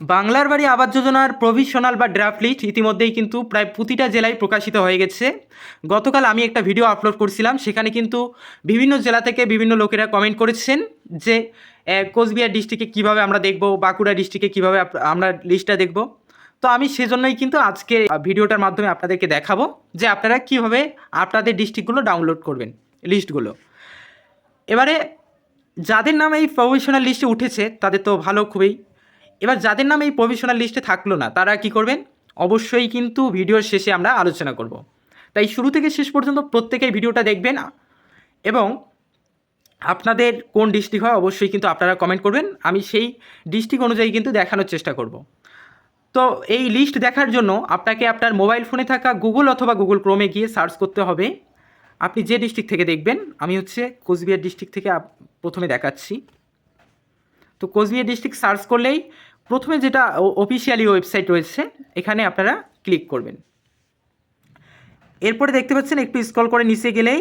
বাংলার বাড়ি আবাস যোজনার প্রভিশনাল বা ড্রাফট লিস্ট ইতিমধ্যেই কিন্তু প্রায় প্রতিটা জেলায় প্রকাশিত হয়ে গেছে। গতকাল আমি একটা ভিডিও আপলোড করছিলাম, সেখানে কিন্তু বিভিন্ন জেলা থেকে বিভিন্ন লোকেরা কমেন্ট করেছেন যে কোচবিহার ডিস্ট্রিক্টে কীভাবে আমরা দেখব, বাঁকুড়া ডিস্ট্রিক্টে কীভাবে আমরা লিস্টটা দেখব। তো আমি সেজন্যই কিন্তু আজকে ভিডিওটার মাধ্যমে আপনাদেরকে দেখাবো যে আপনারা কীভাবে আপনাদের ডিস্ট্রিক্টগুলো ডাউনলোড করবেন লিস্টগুলো এবারে যাদের নাম এই প্রভিশনাল লিস্টে উঠেছে, তাদের তো ভালো খুবই। এবার যাদের নাম এই প্রভিশনাল লিস্টে থাকল না, তারা কি করবেন? অবশ্যই কিন্তু ভিডিওর শেষে আমরা আলোচনা করব। তাই শুরু থেকে শেষ পর্যন্ত প্রত্যেকেই ভিডিওটা দেখবেন এবং আপনাদের কোন ডিস্ট্রিক্ট হয় অবশ্যই কিন্তু আপনারা কমেন্ট করবেন। আমি সেই ডিস্ট্রিক্ট অনুযায়ী কিন্তু দেখানোর চেষ্টা করব। তো এই লিস্ট দেখার জন্য আপনাকে আপনার মোবাইল ফোনে থাকা গুগল অথবা গুগল ক্রোমে গিয়ে সার্চ করতে হবে। আপনি যে ডিস্ট্রিক্ট থেকে দেখবেন, আমি হচ্ছে কোচবিহার ডিস্ট্রিক্ট থেকে প্রথমে দেখাচ্ছি। তো কোচবিহার ডিস্ট্রিক্ট সার্চ করলেই প্রথমে যেটা অফিসিয়ালি ওয়েবসাইট রয়েছে, এখানে আপনারা ক্লিক করবেন। এরপরে দেখতে পাচ্ছেন, একটু স্ক্রল করে নিচে গেলেই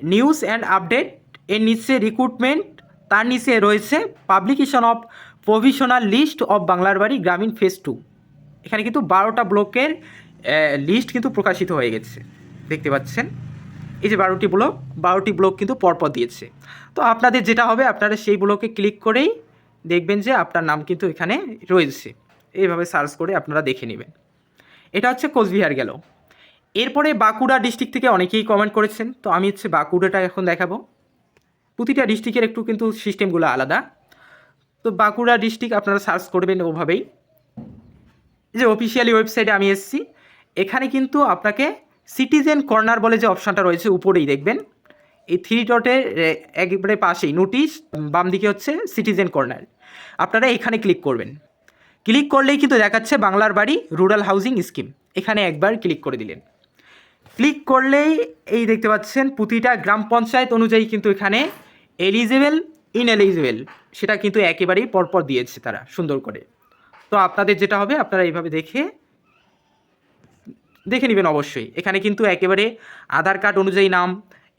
নিউজ অ্যান্ড আপডেট এর নিচে রিক্রুটমেন্ট তার নিচে রয়েছে publication of provisional list of বাংলার বাড়ি গ্রামীণ ফেজ টু এখানে কিন্তু বারোটা ব্লকের লিস্ট কিন্তু প্রকাশিত হয়ে গেছে। দেখতে পাচ্ছেন? এই যে বারোটি ব্লক বারোটি ব্লক কিন্তু পরপর দিয়েছে। তো আপনাদের যেটা হবে, আপনারা সেই ব্লকে ক্লিক করেই দেখবেন যে আপনার নাম কিন্তু এখানে রয়েছে। এইভাবে সার্চ করে আপনারা দেখে নেবেন। এটা হচ্ছে কোচবিহার গেল। এরপরে বাঁকুড়া ডিস্ট্রিক্ট থেকে অনেকেই কমেন্ট করেছেন। তো আমি হচ্ছে বাঁকুড়াটা এখন দেখাবো। প্রতিটা ডিস্ট্রিক্টের একটু কিন্তু সিস্টেমগুলো আলাদা। তো বাঁকুড়া ডিস্ট্রিক্ট আপনারা সার্চ করবেন ওভাবেই। যে অফিসিয়ালি ওয়েবসাইটে আমি এসেছি। এখানে কিন্তু আপনাকে সিটিজেন কর্নার বলে যে অপশানটা রয়েছে, উপরেই দেখবেন। এই থ্রি ডটের একেবারে পাশেই নোটিশ বাম দিকে হচ্ছে সিটিজেন কর্নার আপনারা এখানে ক্লিক করবেন। ক্লিক করলেই কিন্তু দেখাচ্ছে বাংলার বাড়ি রুরাল হাউজিং স্কিম এখানে একবার ক্লিক করে দিলেন। ক্লিক করলেই এই দেখতে পাচ্ছেন, প্রতিটা গ্রাম পঞ্চায়েত অনুযায়ী কিন্তু এখানে এলিজেবল ইনএলিজেবল সেটা কিন্তু একেবারেই পরপর দিয়েছে তারা সুন্দর করে। তো আপনাদের যেটা হবে, আপনারা এইভাবে দেখে দেখে নেবেন অবশ্যই। এখানে কিন্তু একেবারে আধার কার্ড অনুযায়ী নাম,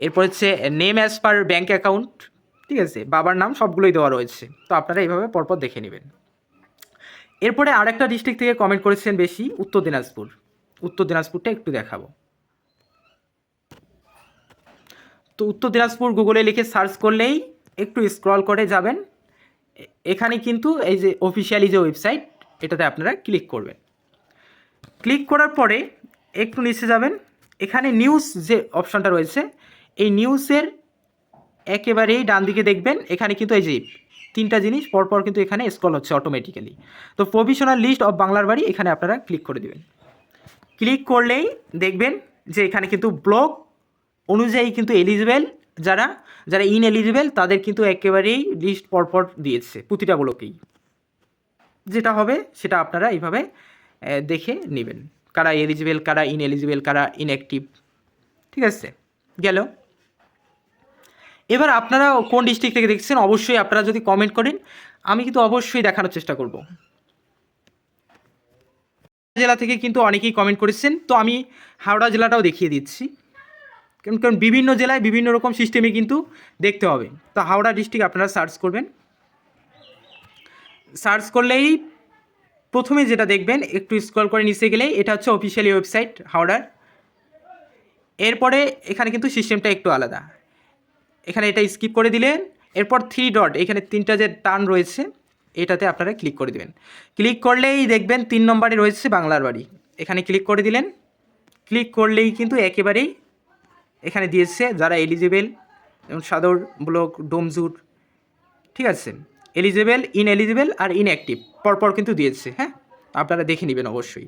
এরপর হচ্ছে name as per bank account ঠিক আছে? বাবার নাম সবগুলোই দেওয়া রয়েছে। তো আপনারা এইভাবে পরপর দেখে নেবেন। এরপরে আরেকটা ডিস্ট্রিক্ট থেকে কমেন্ট করেছেন বেশি, উত্তর দিনাজপুর। উত্তর দিনাজপুরটা একটু দেখাবো। তো উত্তর দিনাজপুর গুগলে লিখে সার্চ করলেই একটু স্ক্রল করে যাবেন। এখানে কিন্তু এই যে অফিসিয়ালি যে ওয়েবসাইট এটাতে আপনারা ক্লিক করবেন। ক্লিক করার পরে একটু নিচে যাবেন। এখানে নিউজ যে অপশানটা রয়েছে, এই নিউজের একেবারেই ডান দিকে দেখবেন। এখানে কিন্তু এই যে তিনটা জিনিস, পরপর কিন্তু এখানে স্কল হচ্ছে অটোমেটিক্যালি তো প্রভিশনাল লিস্ট অফ বাংলার বাড়ি এখানে আপনারা ক্লিক করে দেবেন। ক্লিক করলেই দেখবেন যে এখানে কিন্তু ব্লক অনুযায়ী কিন্তু এলিজিবেল যারা যারা ইন এলিজিবেল তাদের কিন্তু একেবারেই লিস্ট পরপর দিয়েছে প্রতিটা ব্লকেই যেটা হবে সেটা আপনারা এইভাবে দেখে নেবেন। কারা এলিজিবেল কারা ইন এলিজিবেল কারা ইনঅ্যাক্টিভ ঠিক আছে? গেল। এবার আপনারা কোন ডিস্ট্রিক্ট থেকে দেখছেন, অবশ্যই আপনারা যদি কমেন্ট করেন, আমি কিন্তু অবশ্যই দেখানোর চেষ্টা করব। জেলা থেকে কিন্তু অনেকেই কমেন্ট করেছেন, তো আমি হাওড়া জেলাটাও দেখিয়ে দিচ্ছি। কারণ বিভিন্ন জেলায় বিভিন্ন রকম সিস্টেমে কিন্তু দেখতে হবে। তো হাওড়া ডিস্ট্রিক্ট আপনারা সার্চ করবেন। সার্চ করলেই প্রথমে যেটা দেখবেন, একটু স্ক্রল করে নিচে গেলেই এটা হচ্ছে অফিসিয়ালি ওয়েবসাইট হাওড়ার এরপরে এখানে কিন্তু সিস্টেমটা একটু আলাদা। এখানে এটা স্কিপ করে দিলেন, এরপর থ্রি ডট এখানে তিনটা যে টার্ন রয়েছে, এটাতে আপনারা ক্লিক করে দেবেন। ক্লিক করলেই দেখবেন তিন নম্বরে রয়েছে বাংলার বাড়ি। এখানে ক্লিক করে দিলেন। ক্লিক করলেই কিন্তু একেবারেই এখানে দিয়েছে যারা এলিজিবেল যেমন সাদর, ব্লক ডোমজুর ঠিক আছে? এলিজিবেল ইন এলিজিবেল আর ইনঅ্যাক্টিভ পরপর কিন্তু দিয়েছে হ্যাঁ? আপনারা দেখে নেবেন অবশ্যই।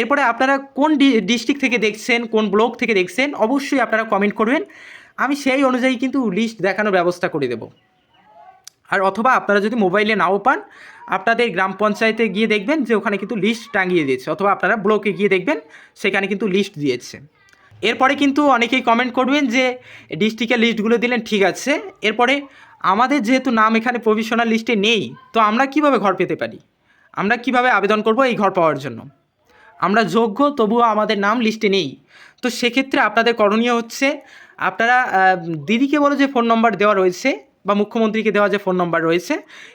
এরপরে আপনারা কোন ডিস্ট্রিক্ট থেকে দেখছেন, কোন ব্লক থেকে দেখছেন, অবশ্যই আপনারা কমেন্ট করবেন। আমি সেই অনুযায়ী কিন্তু লিস্ট দেখানোর ব্যবস্থা করে দেব। আর অথবা আপনারা যদি মোবাইলে নাও পান, আপনাদের গ্রাম পঞ্চায়েতে গিয়ে দেখবেন যে ওখানে কিন্তু লিস্ট টাঙিয়ে দিয়েছে, অথবা আপনারা ব্লকে গিয়ে দেখবেন, সেখানে কিন্তু লিস্ট দিয়েছে। এরপরে কিন্তু অনেকেই কমেন্ট করবেন যে ডিস্ট্রিক্টের লিস্টগুলো দিলেন ঠিক আছে। এরপরে আমাদের যেহেতু নাম এখানে প্রভিশনাল লিস্টে নেই, তো আমরা কীভাবে ঘর পেতে পারি? আমরা কীভাবে আবেদন করব এই ঘর পাওয়ার জন্য? আমরা যোগ্য, তবুও আমাদের নাম লিস্টে নেই। তো সেক্ষেত্রে আপনাদের করণীয় হচ্ছে, আপনারা দিদিকে বলে যে ফোন নম্বর দেওয়া রয়েছে বা মুখ্যমন্ত্রীকে দেওয়া যে ফোন নম্বর রয়েছে,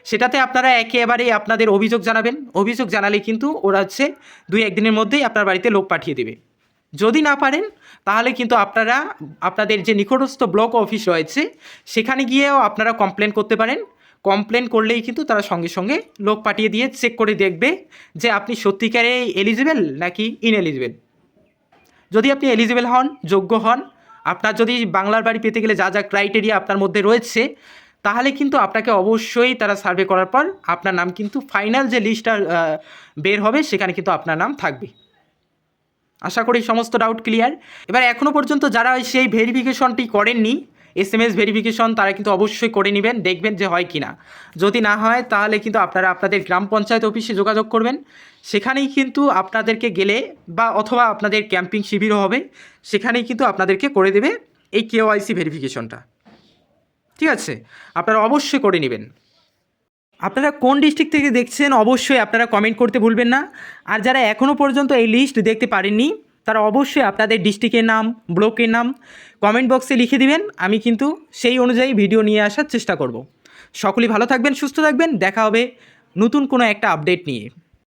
সেটাতে আপনারা একেবারেই আপনাদের অভিযোগ জানাবেন। অভিযোগ জানালে কিন্তু ওরা হচ্ছে দুই একদিনের মধ্যেই আপনার বাড়িতে লোক পাঠিয়ে দেবে। যদি না পারেন, তাহলে কিন্তু আপনারা, আপনাদের যে নিকটস্থ ব্লক অফিস রয়েছে, সেখানে গিয়েও আপনারা কমপ্লেন করতে পারেন। কমপ্লেন করলেই কিন্তু তারা সঙ্গে সঙ্গে লোক পাঠিয়ে দিয়ে চেক করে দেখবে যে আপনি সত্যিকারে এলিজিবেল নাকি ইনএলিজিবেল যদি আপনি এলিজিবেল হন, যোগ্য হন, আপনার যদি বাংলার বাড়ি পেতে গেলে যা যা ক্রাইটেরিয়া আপনার মধ্যে রয়েছে, তাহলে কিন্তু আপনাকে অবশ্যই তারা সার্ভে করার পর আপনার নাম কিন্তু ফাইনাল যে লিস্টটা বের হবে, সেখানে কিন্তু আপনার নাম থাকবে। আশা করি সমস্ত ডাউট ক্লিয়ার এবার এখনও পর্যন্ত যারা সেই ভেরিফিকেশনটি করেননি এস এম এস ভেরিফিকেশন তারা কিন্তু অবশ্যই করে নেবেন, দেখবেন যে হয় কি না যদি না হয়, তাহলে কিন্তু আপনারা আপনাদের গ্রাম পঞ্চায়েত অফিসে যোগাযোগ করবেন। সেখানেই কিন্তু আপনাদেরকে গেলে বা অথবা আপনাদের ক্যাম্পিং শিবিরও হবে। সেখানেই কিন্তু আপনাদেরকে করে দেবে এই কেওয়াইসি ভেরিফিকেশনটা ঠিক আছে? আপনারা অবশ্যই করে নেবেন। আপনারা কোন ডিস্ট্রিক্ট থেকে দেখছেন অবশ্যই আপনারা কমেন্ট করতে ভুলবেন না। আর যারা এখনও পর্যন্ত এই লিস্ট দেখতে পারেননি, তারা অবশ্যই আপনাদের ডিস্ট্রিক্টের নাম, ব্লকের নাম কমেন্ট বক্সে লিখে দিবেন। আমি কিন্তু সেই অনুযায়ী ভিডিও নিয়ে আসার চেষ্টা করব। সকলেই ভালো থাকবেন, সুস্থ থাকবেন। দেখা হবে নতুন কোনো একটা আপডেট নিয়ে।